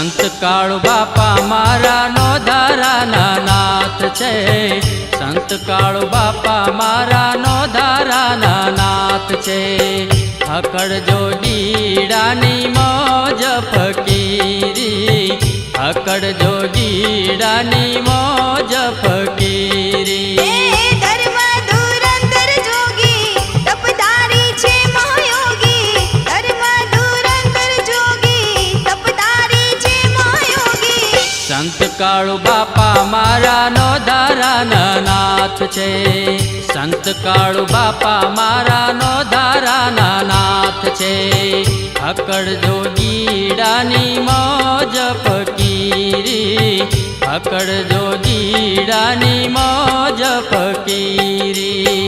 સંત કાળુ બાપા મારા નો ધારાના નાથ છે. સંત કાળુ બાપા મારા નો ધારાના નાથ છે અકડ જોગીડાની મોજ ફકીરી. જોગી તપધારી છે મહાયોગી. સંત કાળુ બાપા છે. સંત કાળુ બાપા મારા નો ધારાના નાથ છે અકડ જોગીડાની મોજ ફકીરી. અકડ જોગીડાની મોજ ફકીરી.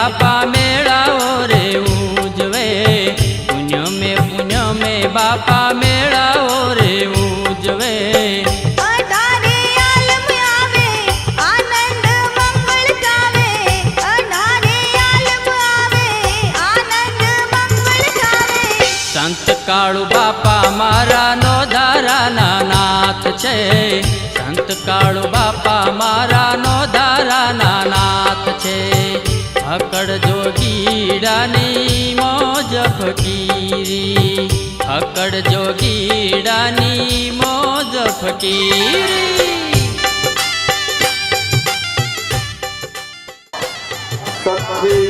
બાપા મેળાઓ રે ઉજવે. પુણ્ય મે પુણ્ય મે બાપા મેળાઓ રે ઉજવે. સંત કાળુ બાપા મારા નો ધારાના નાથ છે. સંત કાળુ બાપા મારા નો અકડ જોગીડાની મોજ ફકીરી. અકડ જોગીડાની મોજ ફકીરી. સંતશ્રી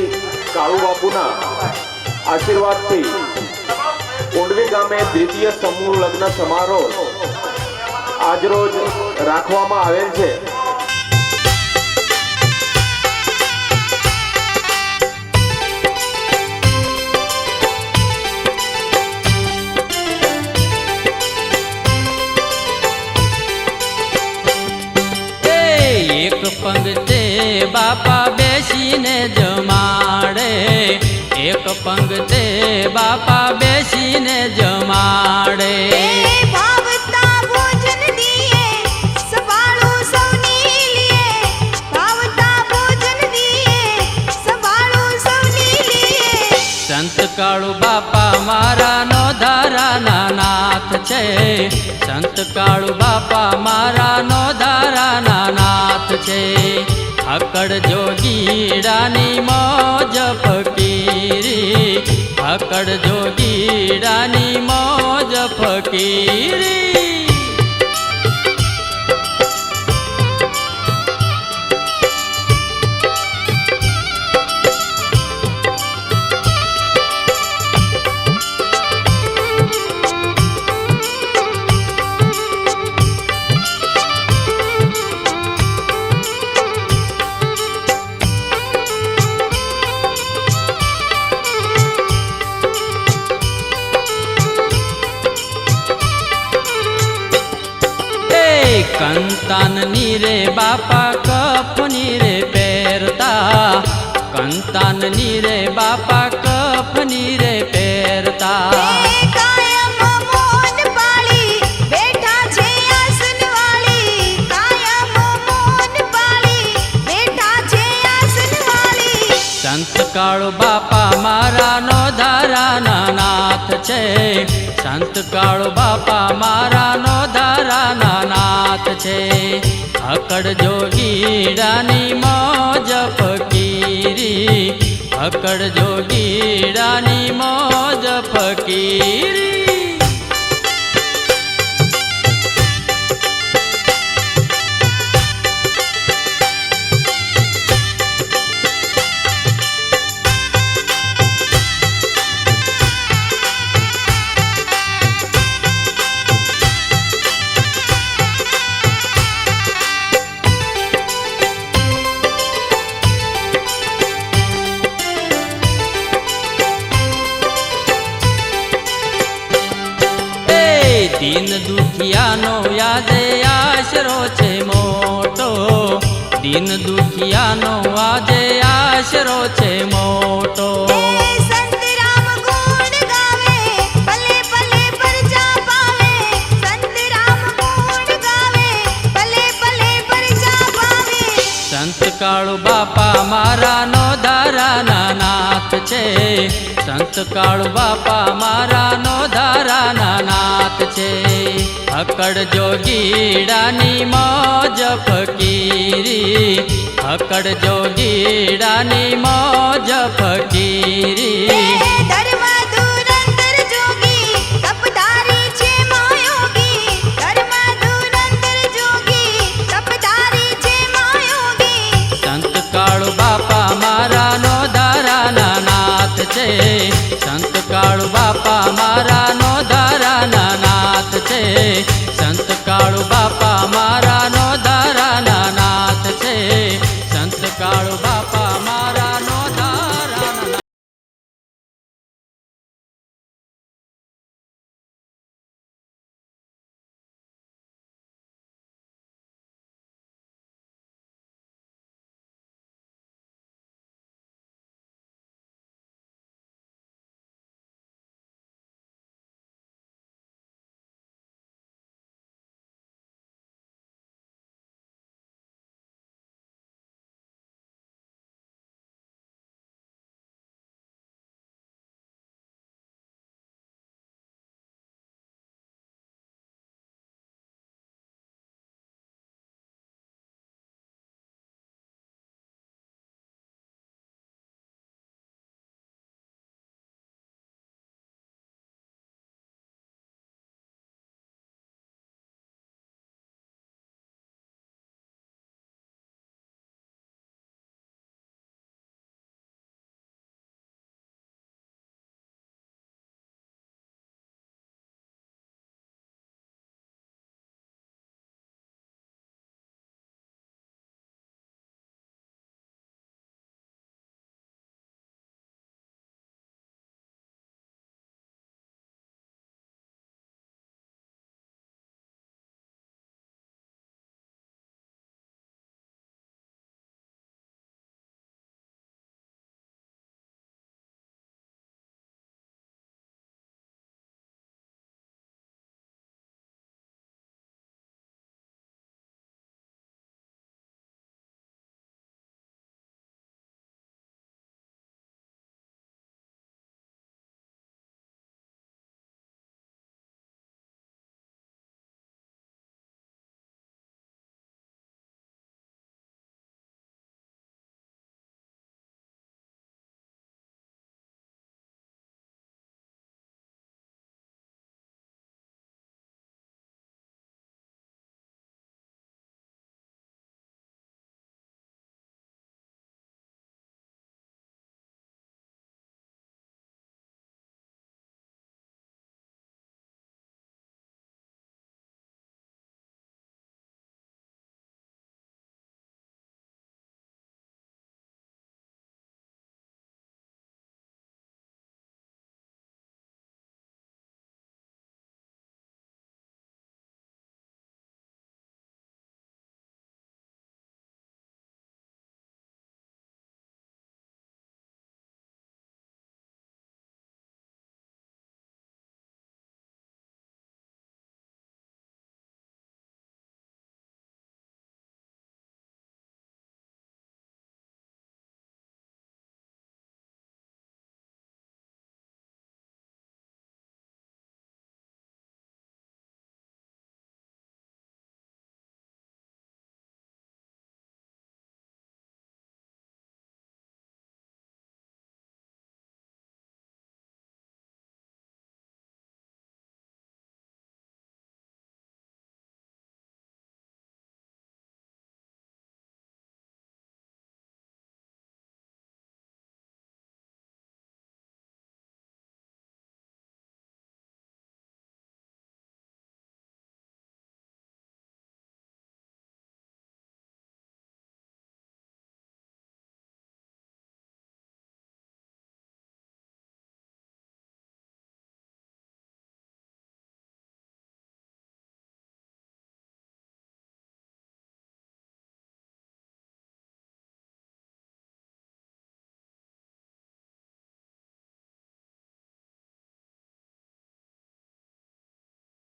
કાળુ બાપુના આશીર્વાદથી કોંડવી ગામે દ્વિતીય સમૂહ લગ્ન સમારોહ આજરોજ રાખવામાં આવેલ છે. સંભાળું બેસીને જમાડે. સંત કાળુ બાપા મારા નો ધારાના નાથ છે. સંત કાળુ બાપા મારા નો ધારાના નાથ છે. અકડ જોગીડાની મોજ ફકીરી અકડ જોગીડાની મોજ ફકીરી. કંતાનની રે બાપા કફની રે પહેરતા. કંતાનની રે બાપા કફની રે પહેરતા. સંત કાળો બાપા મારા નો ધારાના નાથ છે. સંત કાળુ બાપા મારા નો ધારાના નાથ છે. અકડ જોગીડાની મોજ ફકીરી. અકડ જોગીડાની મોજ ફકીરી. દીન દુખિયાનો આજે આશરો છે મોટો. દીન દુખિયાનો આજે આશરો છે મોટો. સંત કાળુ બાપા મારાનો ધારાના નાથ છે. સંત કાળુ બાપા મારાનો નાથ છે. અકડ જોગીડાની મોજ ફકીરી. અકડ જોગીડાની મોજ ફકીરી. મારા જોગી છે. સંત કાળુ બાપા મારાનો કાળુ બાપા મારા નો દારાના નાથ છે. સંત કાળુ બાપા